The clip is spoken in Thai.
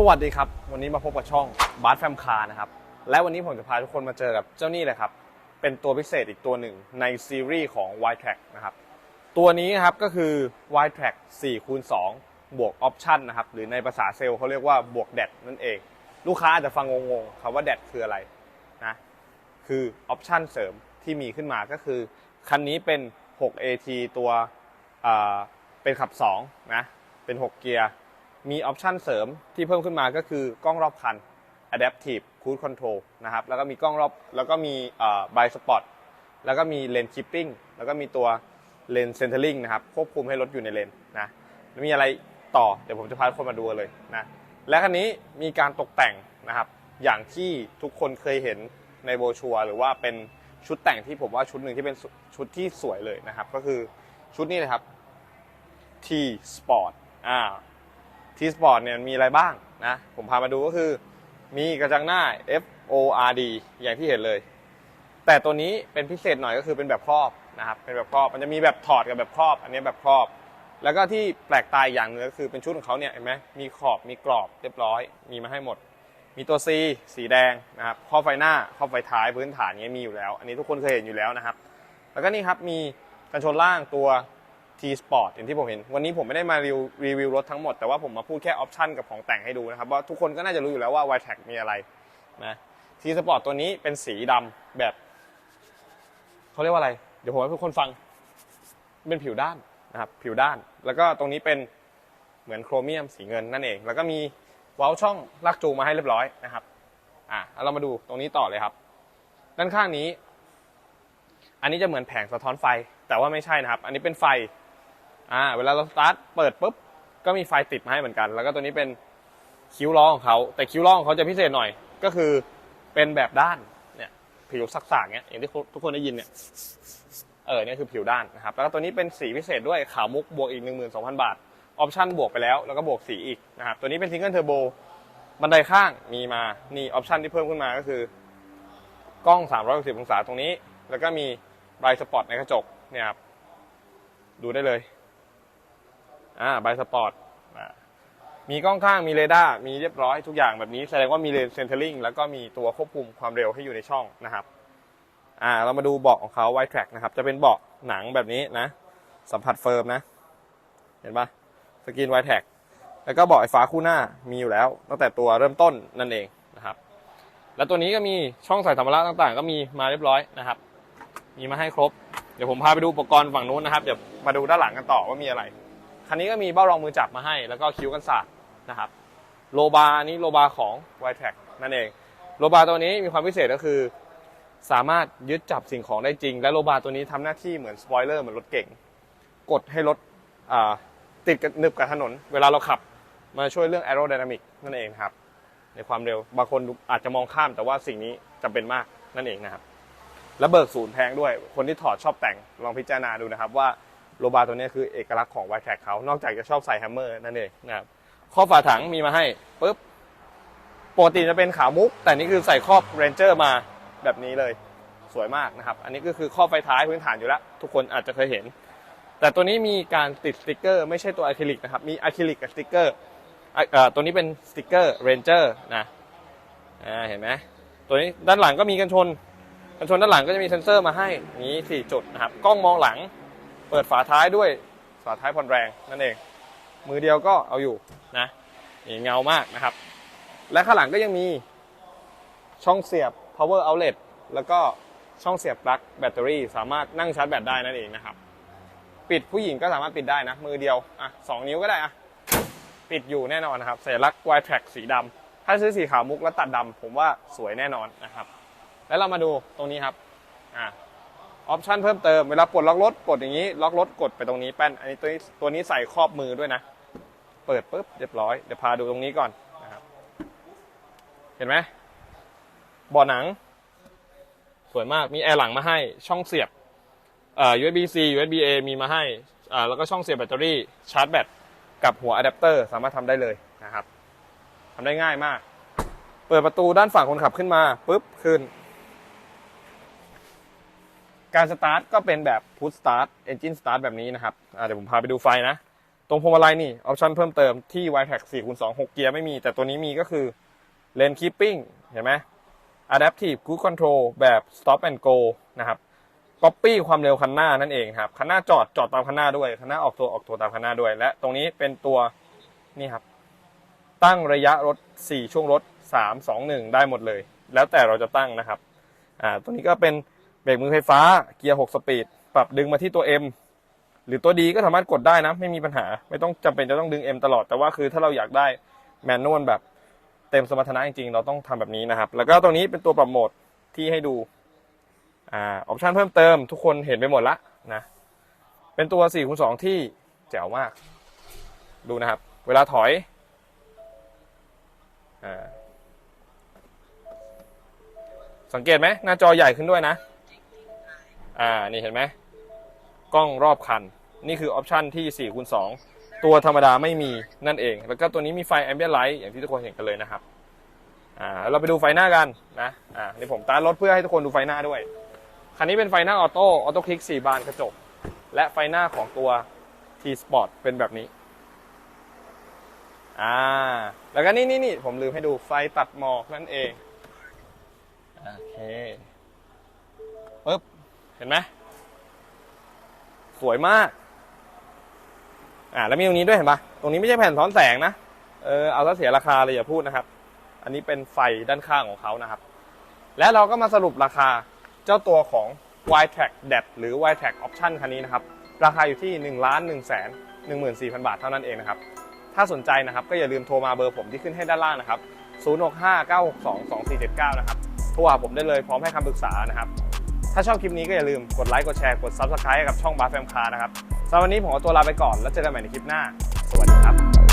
สวัสดีครับ วันนี้มาพบกับช่องบาร์แฟมคาร์นะครับ และวันนี้ผมจะพาทุกคนมาเจอกับเจ้านี่เลยครับ เป็นตัวพิเศษอีกตัวหนึ่งในซีรีส์ของ y t r a c k นะครับ ตัวนี้นะครับก็คือ y t r a c k 4คูณ2บวกออปชั่นนะครับ หรือในภาษาเซลล์เขาเรียกว่าบวกแดดนั่นเอง ลูกค้าอาจจะฟังงงๆคำว่าแดดคืออะไรนะ คือออปชันเสริมที่มีขึ้นมาก็คือ คันนี้เป็น 6AT ตัวอ่อเป็นขับ2นะ เป็น 6 เกียร์ มีออปชันเสริมที่เพิ่มขึ้นมาก็คือกล้องรอบคัน Adaptive Cruise Control นะครับ แล้วก็มีกล้องรอบ แล้วก็มีเอ่อ Blind Spot แล้วก็มีเลน Keeping แล้วก็มีตัวเลน Centering นะครับ ควบคุมให้รถอยู่ในเลนนะแล้วมีอะไรต่อ เดี๋ยวผมจะพาทุกคนมาดูเลยนะ และคันนี้มีการตกแต่งนะครับ อย่างที่ทุกคนเคยเห็นในโบรชัวร์หรือว่าเป็นชุดแต่งที่ผมว่าชุดหนึ่งที่เป็นชุดที่สวยเลยนะครับ ก็คือชุดนี้เลยครับ T Sport อ่า T Sport เนี่ยมีอะไรบ้างนะ ผมพามาดูก็คือมีกระจังหน้า F O R D อย่างที่เห็นเลย แต่ตัวนี้เป็นพิเศษหน่อยก็คือเป็นแบบครอบนะครับเป็นแบบครอบมันจะมีแบบถอดกับแบบครอบ อันนี้แบบครอบ แล้วก็ที่แปลกตายอย่างหนึงก็คือเป็นชุดของเขาเนี่ยเห็นไหมมีขอบมีกรอบเรียบร้อย มีมาให้หมด มีตัว C สีแดงนะครับข้อไฟหน้าข้อไฟท้ายพื้นฐานเนี้ยมีอยู่แล้ว อันนี้ทุกคนเคยเห็นอยู่แล้วนะครับ แล้วก็นี่ครับมีกันชนล่างตัว T Sport อย่างที่ผมเห็น วันนี้ผมไม่ได้มารีวิวรถทั้งหมด แต่ว่าผมมาพูดแค่ออปชันกับของแต่งให้ดูนะครับว่าทุกคนก็น่าจะรู้อยู่แล้วว่า y t a c มีอะไรนะ T Sport ตัวนี้เป็นสีดำแบบเขาเรียกว่าอะไร เดี๋ยวผมให้ทุกคนฟัง เป็นผิวด้านนะครับผิวด้าน แล้วก็ตรงนี้เป็นเหมือนโครเมียมสีเงินนั่นเอง แล้วก็มีว้าช่องลากจูงมาให้เรียบร้อยนะครับอะเรามาดูตรงนี้ต่อเลยครับ ด้านข้างนี้ อันนี้จะเหมือนแผงสะท้อนไฟ แต่ว่าไม่ใช่นะครับ อันนี้เป็นไฟ อ่าเวลาเราสตาร์ทเปิดปุ๊บก็มีไฟติดมาให้เหมือนกัน แล้วก็ตัวนี้เป็นคิ้วล้อของเขาแต่คิ้วล้อของเขาจะพิเศษหน่อยก็คือเป็นแบบด้านเนี่ยผิวสักๆเนี้ยอย่างที่ทุกคนได้ยินเนี่ยเออเนี่ยคือผิวด้านนะครับแล้วก็ตัวนี้เป็นสีพิเศษด้วยขาวมุกบวกอีก 12,000 บาทออปชั่นบวกไปแล้วแล้วก็บวกสีอีกนะครับตัวนี้เป็นซิงเกิลเทอร์โบบันไดข้างมีมานี่ออปชั่นที่เพิ่มขึ้นมาก็คือกล้อง 360 องศาตรงนี้ แล้วก็มีไบรสปอตในกระจกเนี่ยครับดูได้เลย อ่าไบสปอร์ตมีกล้องข้างมีเรดาร์มีเรียบร้อยทุกอย่างแบบนี้แสดงว่ามีเลนเซนเทอร์ลิงแล้วก็มีตัวควบคุมความเร็วให้อยู่ในช่องนะครับอ่าเรามาดูเบาะของเขาไวท์แทร็กนะครับ จะเป็นเบาะหนังแบบนี้นะ สัมผัสเฟิร์มนะ เห็นปะสกรีนไวท์แทร็กแล้วก็เบาะไฟฟ้าคู่หน้ามีอยู่แล้ว ตั้งแต่ตัวเริ่มต้นนั่นเองนะครับ แล้วตัวนี้ก็มีช่องใส่สัมภาระต่างๆ ก็มีมาเรียบร้อยนะครับ มีมาให้ครบ เดี๋ยวผมพาไปดูอุปกรณ์ฝั่งนู้นนะครับเดี๋ยวมาดูด้านหลังกันต่อว่ามีอะไร คันนี้ก็มีเบ้ารองมือจับมาให้ แล้วก็คิ้วกันศาสตร์นะครับโลบาร์นี้โลบาร์ของ y t r a c นั่นเอง โลบาร์ตัวนี้มีความพิเศษก็คือ สามารถยึดจับสิ่งของได้จริง และโลบาร์ตัวนี้ทำหน้าที่เหมือนสปอยเลอร์เหมือนรถเก่ง กดให้รถติดกับนึบกับถนน เวลาเราขับมาช่วยเรื่อง aerodynamic นั่นเองครับ ในความเร็วบางคนอาจจะมองข้ามแต่ว่าสิ่งนี้จำเป็นมากนั่นเองนะครับ และเบิกศูนย์แพงด้วยคนที่ถอดชอบแต่งลองพิจารณาดูนะครับว่า โลบาร์ตัวนี้คือเอกลักษณ์ของ y t r a c เขา นอกจากจะชอบใส่แฮมเมอร์นั่นเองนะครับข้อฝาถังมีมาให้ปุ๊บปกติจะเป็นขาวมุก แต่นี่คือใส่ครอบเรนเจอร์มาแบบนี้เลยสวยมากนะครับ อันนี้ก็คือข้อไฟท้ายพื้นฐานอยู่แล้ว ทุกคนอาจจะเคยเห็น แต่ตัวนี้มีการติดสติกเกอร์ ไม่ใช่ตัวอะคริลิกนะครับ มีอะคริลิกกับสติกเกอร์เอ่อตัวนี้เป็นสติกเกอร์เรนเจอร์นะอ่าเห็นไหมตัวนี้ด้านหลังก็มีกันชน กันชนด้านหลังก็จะมีเซ็นเซอร์มาให้นี้สี่จุดนะครับ กล้องมองหลัง เปิดฝาท้ายด้วยฝาท้ายผ่อนแรงนั่นเอง มือเดียวก็เอาอยู่นะนี่เงามากนะครับ และข้างหลังก็ยังมีช่องเสียบ power outlet แล้วก็ช่องเสียบปลั๊กแบตเตอรี่ สามารถนั่งชาร์จแบตได้นั่นเองนะครับ ปิดผู้หญิงก็สามารถปิดได้นะ มือเดียวอะสองนิ้วก็ได้อะปิดอยู่แน่นอนนะครับสัญลักษณ์ Y Track สีดำถ้าซื้อสีขาวมุกแล้วตัดดำผมว่าสวยแน่นอนนะครับ แล้วเรามาดูตรงนี้ครับอะ ออปชันเพิ่มเติมเวลาปลดล็อกรถปลดอย่างนี้ ล็อกรถกดไปตรงนี้แป้น อันนี้ตัวนี้ตัวนี้ใส่ครอบมือด้วยนะ เปิดปุ๊บเรียบร้อย เดี๋ยวพาดูตรงนี้ก่อนนะครับ เห็นไหมเบาะหนัง สวยมาก มีแอร์หลังมาให้ ช่องเสียบเอ่อ USB C USB A มีมาให้อ่าแล้วก็ช่องเสียบแบตเตอรี่ ชาร์จแบต กับหัวอะแดปเตอร์สามารถทำได้เลยนะครับทำได้ง่ายมาก เปิดประตูด้านฝั่งคนขับขึ้นมาปุ๊บขึ้น การสตาร์ทก็เป็นแบบพุทสตาร์ทเอนจินสตาร์ทแบบนี้นะครับเดี๋ยวผมพาไปดูไฟนะ ตรงพวงมาลัยนี่ออปชั่นเพิ่มเติมที่ y t a c 4คูณ2 6เกียร์ไม่มี แต่ตัวนี้มีก็คือ Lane Keeping เห็นไหม Adaptive Cruise Control แบบ Stop and Go นะครับ Copy ความเร็วคันหน้านั่นเองครับคันหน้าจอดจอดตามคันหน้าด้วยคันหน้าออกตัวออกตัวตามคันหน้าด้วย และตรงนี้เป็นตัวนี่ครับ ตั้งระยะรถ 4 ช่วงรถ 3 2 1 ได้หมดเลย แล้วแต่เราจะตั้งนะครับอ่าตัวนี้ก็เป็น เบรกมือไฟฟ้าเกียร์ 6 สปีด ปรับดึงมาที่ตัว M หรือตัวดีก็สามารถกดได้นะ ไม่มีปัญหา ไม่ต้องจำเป็นจะต้องดึง M ตลอด แต่ว่าคือถ้าเราอยากได้แมนนวลแบบเต็มสมรรถนะจริงๆ เราต้องทำแบบนี้นะครับ แล้วก็ตรงนี้เป็นตัวปรับโหมดที่ให้ดูอ่าออปชันเพิ่มเติมทุกคนเห็นไปหมดละนะ เป็นตัว4คูณ2ที่แจ๋วมาก ดูนะครับ เวลาถอยอสังเกตไหมหน้าจอใหญ่ขึ้นด้วยนะ อ่านี่เห็นไหมกล้องรอบคัน นี่คือออปชันที่4คูณ2ตัวธรรมดาไม่มีนั่นเอง แล้วก็ตัวนี้มีไฟ ambient light อย่างที่ทุกคนเห็นกันเลยนะครับอ่าเราไปดูไฟหน้ากันนะอ่านี่ผมตารถเพื่อให้ทุกคนดูไฟหน้าด้วยคันนี้เป็นไฟหน้าออโต้ออโต้คลิก4บานกระจก และไฟหน้าของตัว T Sport เป็นแบบนี้อ่าแล้วก็นี่นี่นี่ผมลืมให้ดูไฟตัดหมอกนั่นเอง โอเคปึ๊บ เห็นไหมสวยมาก อ่าแล้วมีตรงนี้ด้วยเห็นปะตรงนี้ไม่ใช่แผ่นซ้อนแสงนะ เออเอาซะเสียราคาเลยอย่าพูดนะครับ อันนี้เป็นไฟด้านข้างของเขานะครับ และเราก็มาสรุปราคาเจ้าตัวของ y t r a c d e หรือ y t r a c Option คันนี้นะครับ ราคาอยู่ที่1 1 1 4 0 0 0 บาทเท่านั้นเองนะครับ ถ้าสนใจนะครับก็อย่าลืมโทรมาเบอร์ผมที่ขึ้นให้ด้านล่างนะครับ 0659622479 นะครับโทรหาผมได้เลยพร้อมให้คำปรึกษานะครับ ถ้าชอบคลิปนี้ก็อย่าลืมกดไลค์กดแชร์กด Subscribe กับช่องบาร์แฟมคานะครับสำหรับวันนี้ผมขอตัวลาไปก่อนแล้วเจอกันใหม่ในคลิปหน้า สวัสดีครับ